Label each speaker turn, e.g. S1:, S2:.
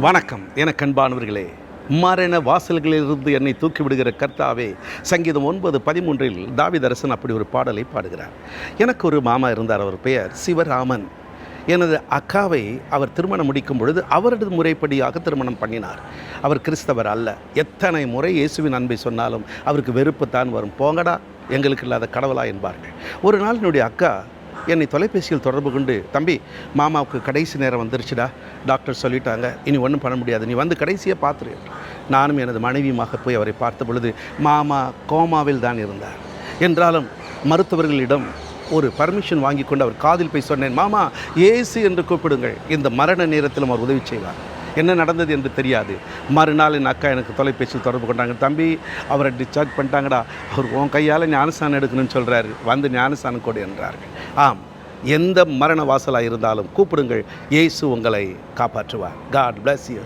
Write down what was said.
S1: வணக்கம். எனக்கு அன்பானவர்களே மரண வாசல்களிலிருந்து என்னை தூக்கி விடுகிற கர்த்தாவே சங்கீதம் ஒன்பது பதிமூன்றில் தாவிதரசன் அப்படி ஒரு பாடலை பாடுகிறார். எனக்கு ஒரு மாமா இருந்தார் அவர் பெயர் சிவராமன். எனது அக்காவை அவர் திருமணம் முடிக்கும் பொழுது அவரது முறைப்படியாக திருமணம் பண்ணினார். அவர் கிறிஸ்தவர் அல்ல. எத்தனை முறை இயேசுவின் அன்பை சொன்னாலும் அவருக்கு வெறுப்பு தான் வரும். போங்கடா எங்களுக்கு இல்லாத கடவுளா என்பார்கள். ஒரு நாள் என்னுடைய அக்கா என்னை தொலைபேசியில் தொடர்பு கொண்டு தம்பி மாமாவுக்கு கடைசி நேரம் வந்துருச்சுடா. டாக்டர் சொல்லிட்டாங்க. இனி ஒன்றும் பண்ண முடியாது. நீ வந்து கடைசியாக பார்த்துரு நானும் எனது மனைவியுமாக போய் அவரை பார்த்த பொழுது மாமா கோமாவில் தான் இருந்தார். என்றாலும் மருத்துவர்களிடம் ஒரு பர்மிஷன் வாங்கி கொண்டு அவர் காதில் போய் சொன்னேன் மாமா ஏசு என்று கூப்பிடுங்கள். இந்த மரண நேரத்திலும் அவர் உதவி செய்வார். என்ன நடந்தது என்று தெரியாது. மறுநாள் என் அக்கா எனக்கு தொலைபேசியில் தொடர்பு கொண்டாங்க. தம்பி அவரை டிஸ்சார்ஜ் பண்ணிட்டாங்கடா. அவர் உன் கையால் ஞானஸ்தானம் எடுக்கணும்னு சொல்கிறாரு வந்து ஞானஸ்தானம் கொடு என்றார்கள். ஆம் எந்த மரண வாசலாக இருந்தாலும் கூப்பிடுங்கள் இயேசு உங்களை காப்பாற்றுவார். God bless you